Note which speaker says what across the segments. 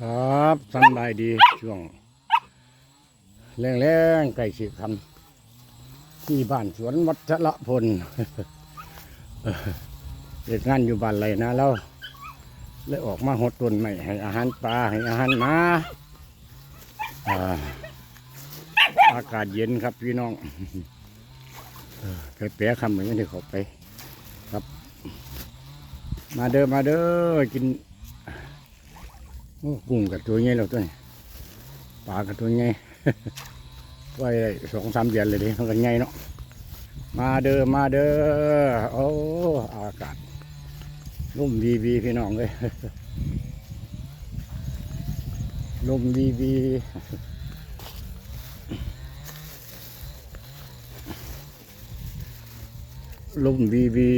Speaker 1: ครับสำบายดีช่วงแรงๆใกล้สิคำที่บ้านสวนวัชระพลเด็กงานอยู่บ้านไรนะแล้วเลยออกมาหดต้นใหม่ให้อาหารปลาให้อาหารมาอาอากาศเย็นครับพี่น้องเออไปแปะคำเหมือนกันที่เขาไป ครับ มาเด้อมาเด้อกิน โอ้กุ้งกับตัวใหญ่แล้วตัวนี้ปลากับตัวใหญ่ไว้สองสามเดือนเลยดิมันก็ใหญ่เนาะมาเด้อมาเด้อโอ้อากาศลมวีวีพี่น้องเลยลมวีวีลมวีวี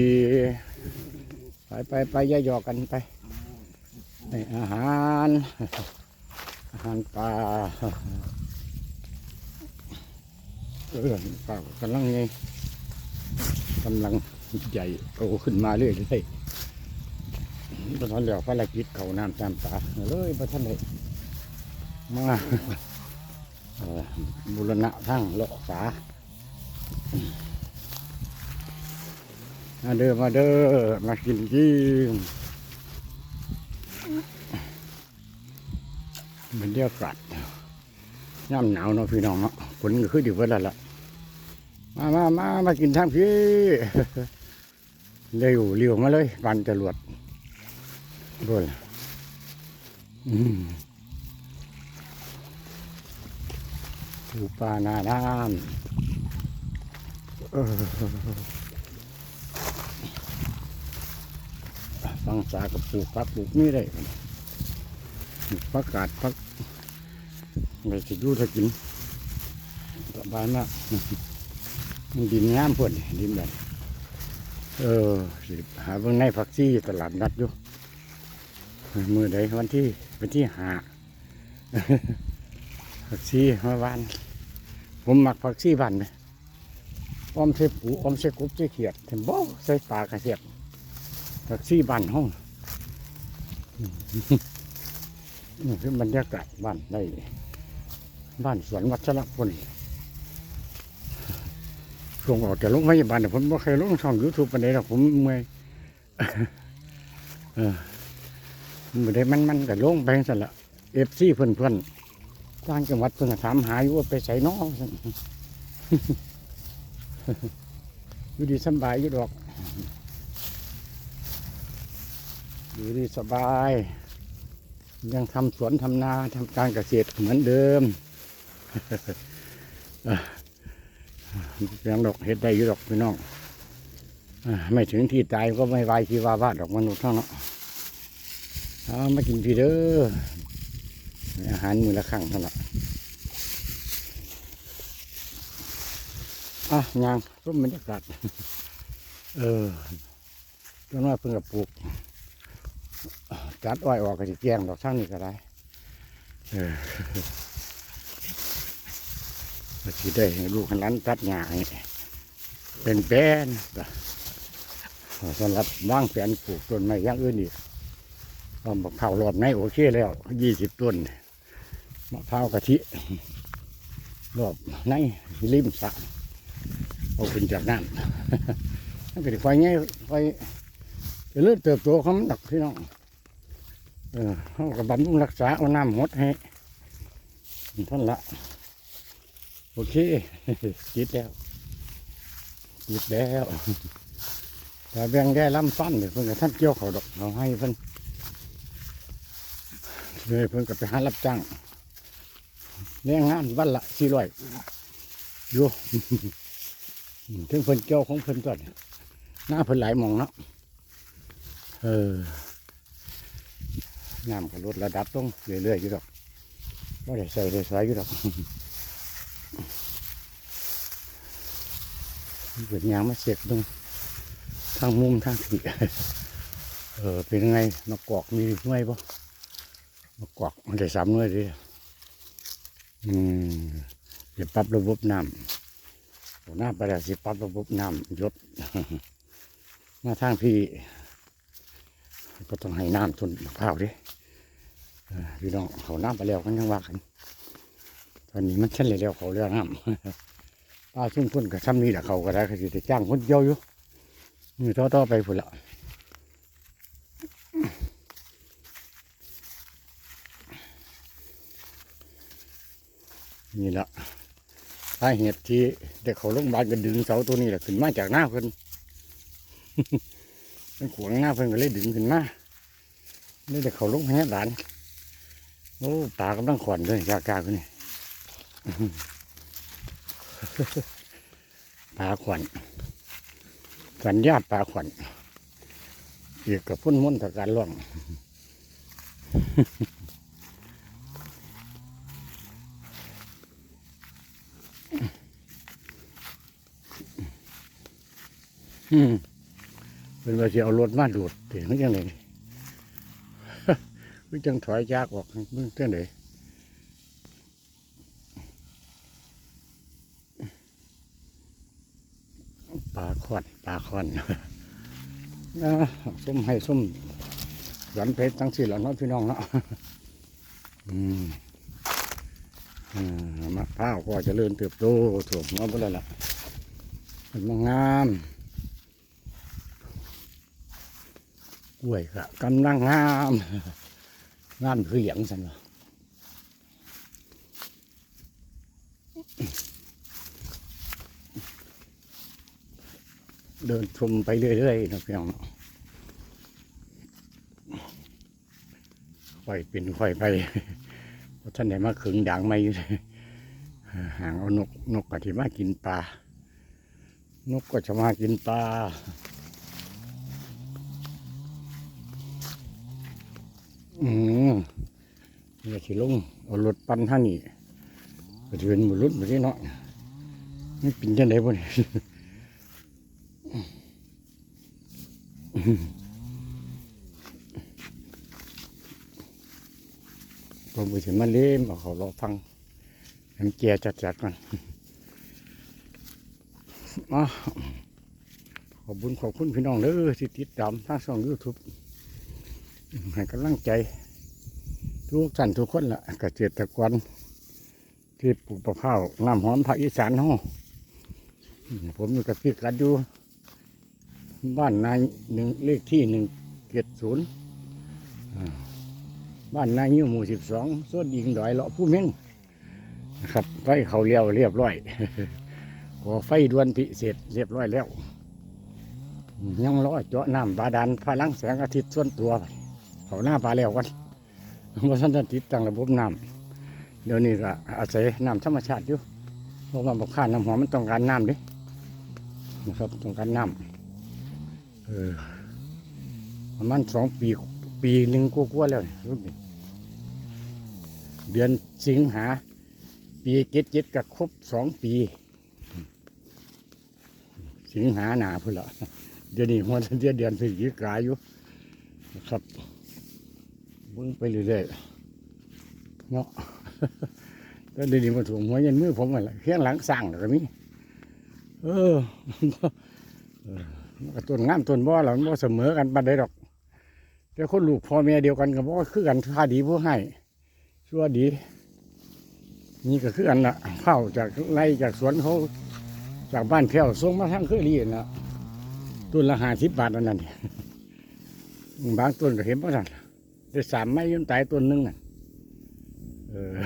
Speaker 1: ไปไปไปอย่าหยอกกันไป ให้อาหาร อาหารปลาเออปลากำลังไงกำลังใหญ่โตขึ้นมาเรื่อยๆพระท่านเหลียวภารกิจเขาน้ำตามตาเลยพระท่านเลยมาบุรณะทั้งเลาะฝามาเด้อมาเด้อมากินกิน บรรยากาศย่ำหนาวเนาะพี่น้องเนาะฝนก็คืออยู่เวลาละมามามามากินทางพี่เร็วเร็วมาเลยบันจรวดด้วยอืมปูปลาหนาน้ำเออฟังสากับปลูกพักปลูกนี่ได้ พักกาดพักไม่สิดูถ้ากินสบายมากมันดินงามเพื่อนดินแบบเออสิหาเบื้องในผักซี่ตลาดนัดอยู่มือใดวันที่วันที่หาผักซี่มื่อวาน ผมหมักผักซี่บ้านไหมออมใส่ปูออมใส่กุ๊บใส่เขียดเห็นบ่ใส่ปลากระเทียดผักซี่บ้านห้อง นี่คือบรรยากาศบ้านได้บ้านสวนวัชรพลช่วงออกจากโรงพยาบาลเนี่ยผมไม่เคยลงช่องยูทูบปันใดหรอกผมเมื่อยเออไม่ได้มันมันๆกับลงไปสั่นละเอฟซีเพื่อนเพื่อนๆต่างจังหวัดเพื่อนถามหาอยู่ว่าไปใส่น้อซั่นอยู่ดีสบายอยู่ดอกอยู่ดีสบาย ยังทำสวนทำนาทำการเกษตรเหมือนเดิมยังดอกเห็ดได้อยู่ดอกพี่น้องอไม่ถึงที่ตายก็ไม่วายที่ว่าบ้าดอกมนุษย์เท่านั้นเอามากินพี่เด้ออาหารมือละครั้งเท่านั้นอะยางร่มบรรยากาศเออต้นว่าเพิ่งกับปลูก จัดอ้อยออกก็สิแกงดอกทั้งนี้ก็ได้เออก็สิได้ให้ลูกให้หลานตัดหญ้าให้เป็นแป้นก็สำหรับวางแผนปลูกต้นไม้อย่างอื่นอีกก็มะพร้าวรอบในโอเคแล้วยี่สิบต้นมะพร้าวกะทิรอบในริมสระเอาขึ้นจากน้ำนั่นเป็นไฟไงไฟจะเลื่อนเติบโตของมันดอกพี่น้อง เออเขาก็บำรุงรักษาเอาน้ำหดให้ท่านละ โอเคจิตแล้วจิตแล้วแต่แบ่งแก่ลำฟันเนี่ยเพิ่นกับท่านเกี่ยวเขาดอกเอาให้เพิ่นเลยเพิ่นก็ไปหารับจ้างแรงงานวันละสี่ร้อยอยู่ถึงเพิ่นเกี่ยวของเพิ่นก่อนหน้าเพิ่นหลายมองเนาะเออ น้ำก็ลดระดับลงเรื่อยๆอยู่ดอกไม่ได้ใส่ได้ใส่อยู่ดอกเปิดยางมาเสร็จตรงทางมุมทางผีเออเป็นไงมากอกมีหน่วยปะมากอกมันได้สามหน่วยดิอืมเดี๋ยวปรับระบบน้ำหัวหน้าไปแล้วสิปรับระบบน้ำยศมาทางพี่ก็ต้องให้น้ำทุนมะพร้าวดิ พี่น้องเขาน้ำไปแล้วกันยังว่ากันตอนนี้มันเช่นเลยแล้วเขาเรื่องน้ำป้าซุ่มพุ่นกับซ้ำนี่แหละเขาก็ได้ก็สิได้จ้างคนเดียอยู่มือต่อๆไปพุ่นละนี่ละสาเหตุที่เด็กเขาโรงพยาบาลก็ดึงเสาตัวนี้แหละขึ้นมาจากหน้าเพิ่นมันขวางหน้าเพิ่นก็เลยดึงขึ้นมานี่เด็กเขาโรงพยาบาล โอ้ตากำลังขวัญเลยกากาคนนี้ปลาขวัญสัญญาปลาขวัญเกี่ยวกับพุ่นมุ่นตะการล่องเป็นว่าจะเอารถมาดูดเถึงยังไง คือจังถอยจากออกมึงเท่าไหนปลาคอนปลาคอนนะส้มให้ส้มหยันเพชรทั้งสี่หลังเนาะพี่น้องเนาะอืมอ่ามะพร้าวก็เจะเริ่มเติบโตถูกเนาะเพื่อนละเป็นมางามกล้วยก็กำลังงาม งามคืออย่างสันวะเดินชมไปเรื่อยๆนะพี่น้องค่อยเป็นค่อยไปเพราะท่านไหนมาขึงด่างไม่อยู่เลยห่างเอานกนกก็ที่มากินปลานกก็จะมากินปลา อืมนี่ขี่ลงเอารถปั่นท่างนี่ก็จะเป็นหมุรุ่นแบบนี้เนาะนี่เป็นจังไดบ่เนี่ยผมไปถึงมาเล่มเอาเขารอฟังให้มันเกียร์จัดๆก่อนมาขอบคุญขอบคุณพี่น้องเด้อที่ติดตามทางช่องยูทูบ ให้กำลังใจ ทุกท่านทุกคนละเกษตรกรที่ปลูกมะพร้าวน้ำหอมภาคอีสานห้องผมอยู่กับพี่กัดอยู่บ้านนายหนึ่งเลขที่หนึ่งเจ็ดศูนย์บ้านนายยิ้วหมู่สิบสองส่วนยิงดอยเลาะผู้เม่งนะครับไฟเขาเลี้ยวเรียบร้อยขอไฟดวนพิเศษเรียบร้อยแล้ว ยังรอเจาะน้ำบาดาลพลังแสงอาทิตย์ส่วนตัวไป เขาหน้าปลาแล้วกันว่าท่านจะติดตั้งระบบน้ำเดี๋ยวนี้ก็อาศัยน้ำธรรมชาติอยู่เพราะว่าบอกข้าน้ำหอมมันต้องการน้ำดินะครับต้องการน้ำเออประมาณสองปีปีหนึ่งกว่าๆแล้วรุ่นนี้เดือนสิงหา ปีเจ็ดเจ็ดก็ครบสองปี สิงหาหนาพุ่นละเดี๋ยวนี้มันเดือนเดือนพฤศจิกาอยู่นะครับ เบิ่งไปเรื่อยๆเนาะแล้วเดี๋ยวนี้มาถูกหัวย็นมือผมอะไรเขียงหลังสั่งแล้วก็มีเออมันก็ต้นงามต้นบ่หรอมันบ่เสมอกันบันไดดอกแต่คนลูกพ่อแม่เดียวกันก็บ่คือกันค่าดีผู้ให้ชั่วดี นี่ก็คืออันละเข้าจากไร่จากสวนเขาจากบ้านแพ้วส่งมาทางเครือรีนะต้นละห้าสิบบาทอันนั้นนี่บางต้นก็เห็นว่าสั่น ได้สามไม้ยนตายต้นหนึงน่ะเออ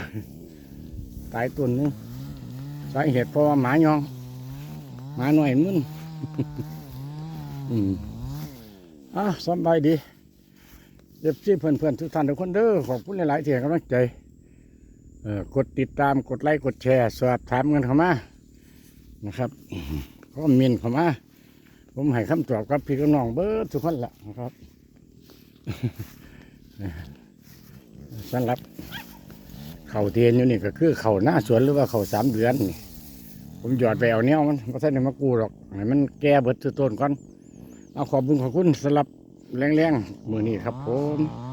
Speaker 1: ตายต้นหนึงสาเหตุเพราะว่าหมายองหมาหน่อยมึนอืมอะสบายดีเจ็บซี่เพื่อนเพื่อนๆทุกท่านทุกคนเด้อขอบคุณหลายๆที่ให้กำลังใจเออกดติดตามกดไลค์กดแชร์สอบถามกันเข้ามานะครับก็มินเข้ามาผมให้คำตอบกับพี่กับน้องเบิร์ดทุกคนละนะครับ สำหรับเข่าเทียนอยู่นี่ก็คือเข่าหน้าสวนหรือว่าเข่าสามเดือน ผมหยอดไปเอาเนี้ยมันก็ใช่ในมากูหรอกให้มันแก่เบิดตัวต้นก่อนเอาขอบคุณขอบคุณสำหรับแรงๆมือนี่ครับผม